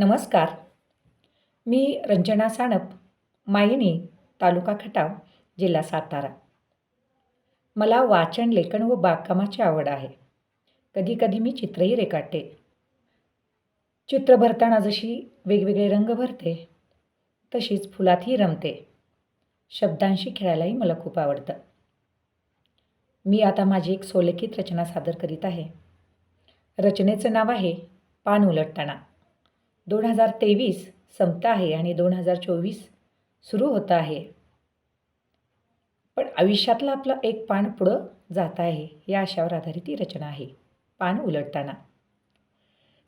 नमस्कार. मी रंजना साणप मायिनी तालुका खटाव जिल्हा सातारा. मला वाचन लेखन व बागकामाची आवड आहे. कधीकधी मी चित्रही रेखाटते. चित्र भरताना जशी वेगवेगळे रंग भरते तशीच फुलातही रमते. शब्दांशी खेळायलाही मला खूप आवडतं. मी आता माझी एक सोलेखित रचना सादर करीत आहे. रचनेचं नाव आहे पान उलटताना. दोन हजार तेवीस संपतं आहे आणि दोन हजार चोवीस सुरू होतं आहे. पण आयुष्यातलं आपलं एक पान पुढं जात आहे या आशावर आधारित ही रचना आहे पान उलटताना.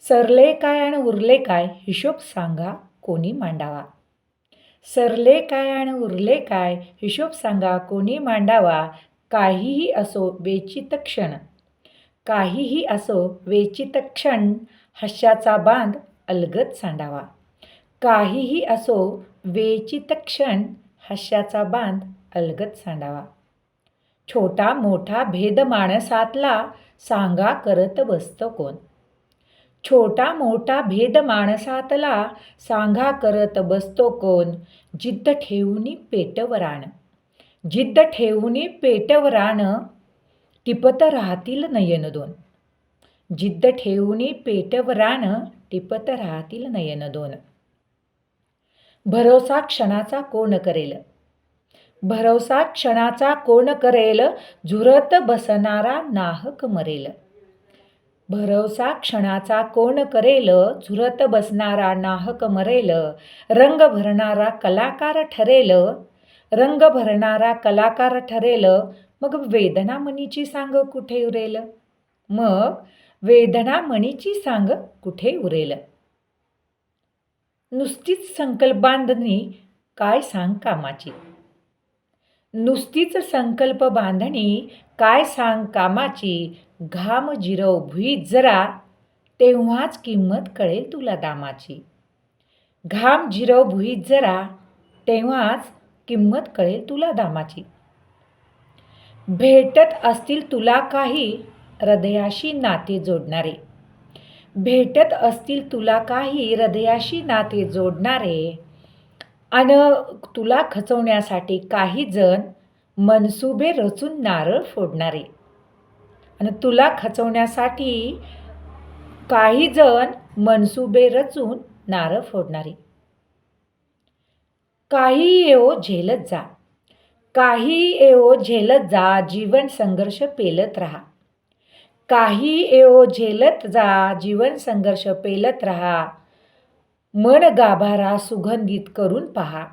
सरले काय आणि उरले काय हिशोब सांगा कोणी मांडावा. सरले काय आणि उरले काय हिशोब सांगा कोणी मांडावा. काहीही असो वेचित क्षण काहीही असो वेचित क्षण हास्याचा बांध अलगद सांडावा. काहीही असो वेचित क्षण हास्याचा बांध अलगद सांडावा. छोटा मोठा भेद माणसातला सांगा करत बसतो कोण? छोटा मोठा भेद माणसातला सांगा करत बसतो कोण? जिद्द ठेवूनी पेटवराण. जिद्द ठेवूनी पेटवराण टिपत राहतील नयन दोन जिद्द ठेवूनी पेटवराण टिपत राहतील नयन दोन. भरोसा क्षणाचा कोण करेल? भरोसा क्षणाचा कोण करेल? झुरत बसणारा नाहक मरेल. भरोसा क्षणाचा कोण करेल? झुरत बसणारा नाहक मरेल. रंग भरणारा कलाकार ठरेल. रंग भरणारा कलाकार ठरेल. मग वेदना मनीची सांग कुठे उरेल? मग वेदना मणीची सांग कुठे उरेल? नुसतीच संकल्प बांधणी काय सांग कामाची? नुसतीच संकल्प बांधणी काय सांग कामाची? घाम जिरव भुईत जरा तेव्हाच किंमत कळेल तुला दामाची. घाम जिरव भुईत जरा तेव्हाच किंमत कळेल तुला दामाची. भेटत असतील तुला काही हृदयाशी नाते जोडणारे. भेटत असतील तुला काही हृदयाशी नाते जोडणारे. आणि तुला खचवण्यासाठी काही जण मनसुबे रचून नारळ फोडणारे. आणि तुला खचवण्यासाठी काही जण मनसुबे रचून नारळ फोडणारे. काही येवो झेलत जा. काही येओ झेलत जा. जीवन संघर्ष पेलत राहा. काही येवो झेलत जा जीवन संघर्ष पेलत राहा. मन गाभारा सुगंधित करून पहा.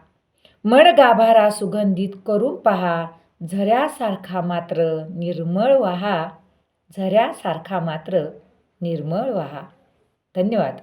मन गाभारा सुगंधित करून पहा. झऱ्यासारखा मात्र निर्मळ व्हा. झऱ्यासारखा मात्र निर्मळ व्हा. धन्यवाद.